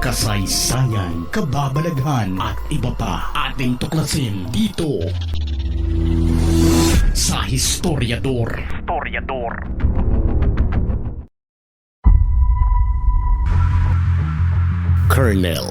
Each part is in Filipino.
kasaysayan, kababalaghan at iba pa ating tuklasin dito sa Historiador. Historiador. Colonel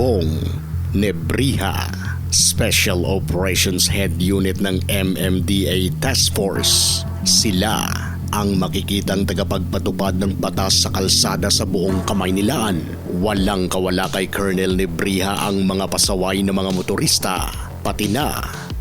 Bong Nebriha, Special Operations Head Unit ng MMDA Task Force. Sila ang makikitang tagapagpatupad ng batas sa kalsada sa buong Kamaynilaan. Walang kawala kay Colonel Nebriha ang mga pasaway ng mga motorista, pati na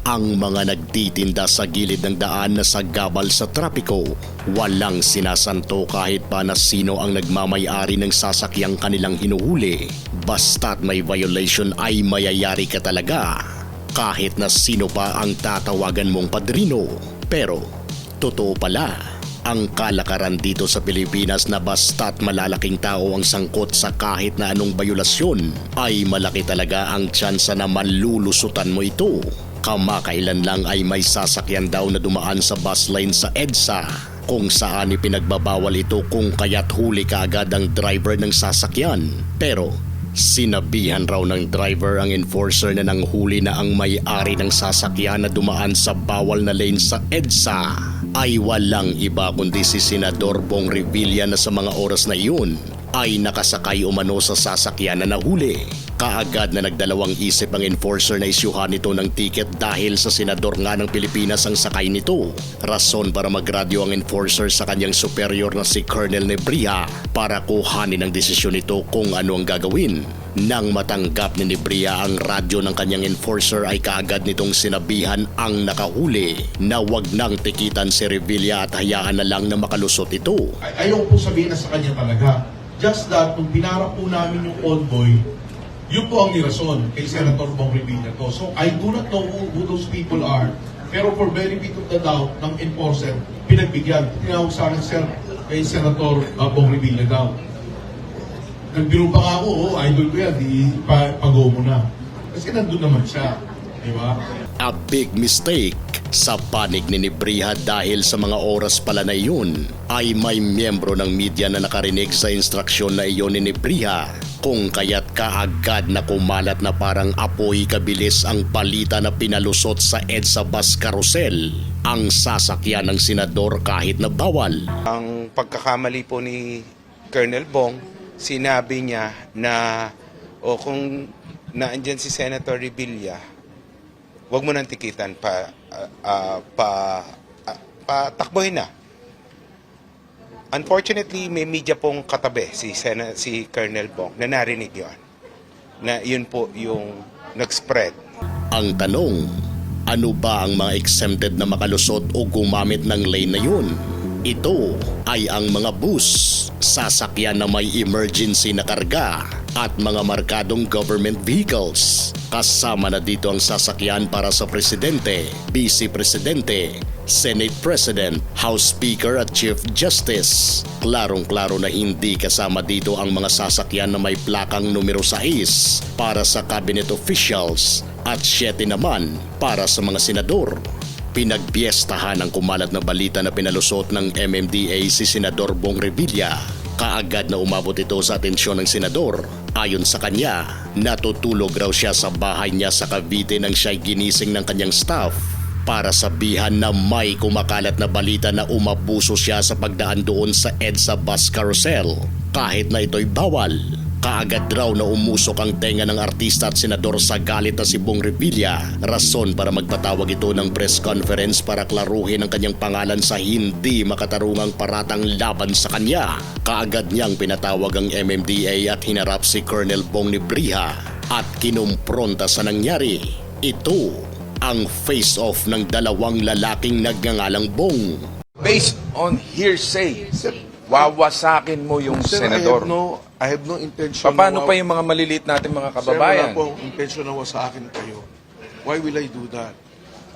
ang mga nagtitinda sa gilid ng daan na sagabal sa trapiko. Walang sinasanto kahit pa na sino ang nagmamayari ng sasakyang kanilang hinuhuli. Basta't may violation ay mayayari ka talaga. Kahit na sino pa ang tatawagan mong padrino. Pero, totoo pala, ang kalakaran dito sa Pilipinas na basta't malalaking tao ang sangkot sa kahit na anong bayulasyon ay malaki talaga ang tsansa na malulusutan mo ito. Kamakailan lang ay may sasakyan daw na dumaan sa bus lane sa EDSA kung saan ipinagbabawal ito kung kaya't huli kaagad ang driver ng sasakyan. Pero sinabihan raw ng driver ang enforcer na nanghuli na ang may-ari ng sasakyan na dumaan sa bawal na lane sa EDSA ay walang iba kundi si Senador Bong Revilla na sa mga oras na iyon ay nakasakay umano sa sasakyan na nahuli. Kaagad na nagdalawang isip ang enforcer na isyuhan nito ng ticket dahil sa senador nga ng Pilipinas ang sakay nito. Rason para magradyo ang enforcer sa kanyang superior na si Colonel Nebria para kuhanin ang desisyon nito kung ano ang gagawin. Nang matanggap ni Nebria ang radyo ng kanyang enforcer ay kaagad nitong sinabihan ang nakahuli na wag nang tikitan si Revilla at hayaan na lang na makalusot ito. Ay- ayaw po sabihin na sa kanya talaga. Just that, nung pinarap po namin yung boy, yun po ang nirason kay Senator Bong Revilla to. So, I do not know who, who those people are. Pero for benefit of the doubt ng enforcer, pinagbigyan. Tinawag sa akin, Sir, kay Senator uh, Bong Revilla daw. Nagbiro pa nga ako, oh, idol ko yan, di pa, pag-go mo na. Kasi nandun naman siya. Di ba? A big mistake sa panig ni Nebriha dahil sa mga oras pala na iyon ay may miyembro ng media na nakarinig sa instruksyon na iyon ni Nebriha kung kaya't kaagad na kumalat na parang apoy kabilis ang balita na pinalusot sa EDSA bus carousel ang sasakyan ng senador kahit na bawal. Ang pagkakamali po ni Colonel Bong, sinabi niya na o kung naandyan si Senator Revilla, wag mo nang tikitan pa ah, ah, pa ah, patakbuhin na. Unfortunately, may media pong katabi si Sena, si Colonel Bong na narinig 'yon. Na yun po yung nag-spread. Ang tanong, ano ba ang mga exempted na makalusot o gumamit ng lane na yun? Ito ay ang mga bus, sasakyan na may emergency na karga at mga markadong government vehicles. Kasama na dito ang sasakyan para sa presidente, vice presidente, Senate President, House Speaker at Chief Justice. Klarong-klaro na hindi kasama dito ang mga sasakyan na may plakang numero 6 para sa cabinet officials at 7 naman para sa mga senador. Pinagbiestahan ang kumalat na balita na pinalusot ng MMDA si Senador Bong Revilla. Kaagad na umabot ito sa atensyon ng senador. Ayon sa kanya, natutulog raw siya sa bahay niya sa Cavite nang siya'y ginising ng kanyang staff para sabihan na may kumakalat na balita na umabuso siya sa pagdaan doon sa EDSA bus carousel kahit na ito'y bawal. Kaagad raw na umusok ang tenga ng artista at senador sa galit na si Bong Revilla. Rason para magpatawag ito ng press conference para klaruhin ang kanyang pangalan sa hindi makatarungang paratang laban sa kanya. Kaagad niyang pinatawag ang MMDA at hinarap si Colonel Bong Nebriha at kinumpronta sa nangyari. Ito ang face-off ng dalawang lalaking nagngangalang Bong. Based on hearsay, wawasakin mo yung Sir, I senador. have no, I have no intention. Paano pa yung mga maliliit natin mga Sir, kababayan? wala pong intention na sa akin kayo. Why will I do that?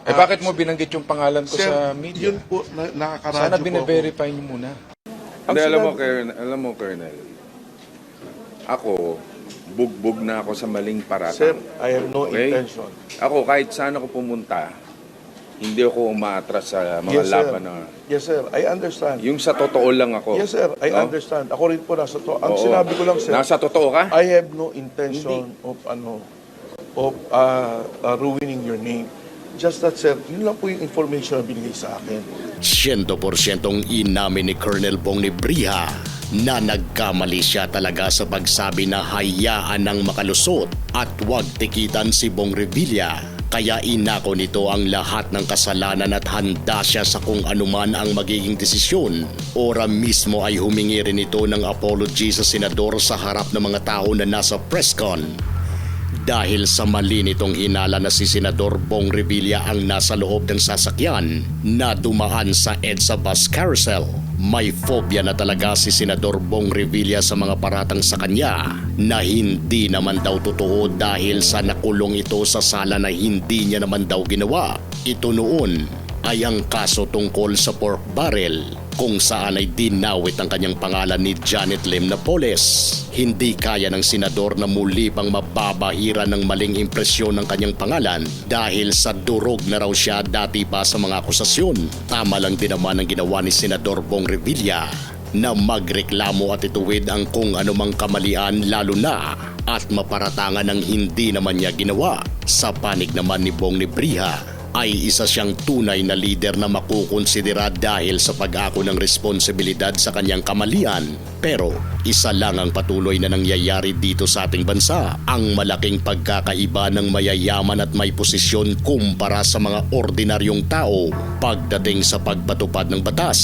Eh bakit mo binanggit yung pangalan ko Sir, sa media? yun po, na, nakakaradyo Sana po bine-verify niyo muna. Hindi, alam mo, Colonel, alam mo, Colonel, ako, bugbog na ako sa maling paratang. Sir, I have no Okay? intention. Ako, kahit saan ako pumunta, hindi ako umaatras sa mga Yes, sir. laban na... Yes, sir. I understand. Yung sa totoo lang ako. Yes, sir. I No? understand. Ako rin po nasa to. Ang Oo. sinabi ko lang, sir, Nasa totoo ka? I have no intention of ano of uh, uh, ruining your name. Just that, sir, yun lang po yung information na binigay sa akin. 100% inamin ni Colonel Bong Nebriha na nagkamali siya talaga sa pagsabi na hayaan ng makalusot at huwag tikitan si Bong Revilla. Kaya inako nito ang lahat ng kasalanan at handa siya sa kung anuman ang magiging desisyon. Ora mismo ay humingi rin ito ng apology sa senador sa harap ng mga tao na nasa presscon dahil sa mali nitong hinala na si Senador Bong Revilla ang nasa loob ng sasakyan na dumaan sa EDSA bus carousel. May phobia na talaga si Senador Bong Revilla sa mga paratang sa kanya na hindi naman daw totoo dahil sa nakulong ito sa sala na hindi niya naman daw ginawa. Ito noon ay ang kaso tungkol sa pork barrel kung saan ay dinawit ang kanyang pangalan ni Janet Lim Napoles. Hindi kaya ng senador na muli pang mababahira ng maling impresyon ng kanyang pangalan dahil sa durog na raw siya dati pa sa mga akusasyon. Tama lang din naman ang ginawa ni Senador Bong Revilla na magreklamo at ituwid ang kung anumang kamalian lalo na at maparatangan ng hindi naman niya ginawa. Sa panig naman ni Bong Nebriha, ay isa siyang tunay na lider na makukonsidera dahil sa pag-ako ng responsibilidad sa kanyang kamalian. Pero isa lang ang patuloy na nangyayari dito sa ating bansa, ang malaking pagkakaiba ng mayayaman at may posisyon kumpara sa mga ordinaryong tao pagdating sa pagpatupad ng batas.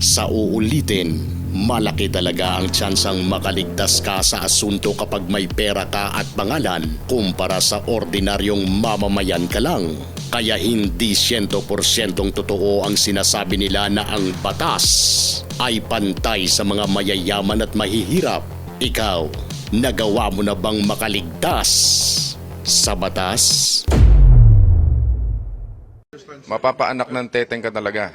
Sa uulitin, malaki talaga ang tsansang makaligtas ka sa asunto kapag may pera ka at pangalan kumpara sa ordinaryong mamamayan ka lang. Kaya hindi 100% totoo ang sinasabi nila na ang batas ay pantay sa mga mayayaman at mahihirap. Ikaw, nagawa mo na bang makaligtas sa batas? Mapapaanak ng teteng ka talaga.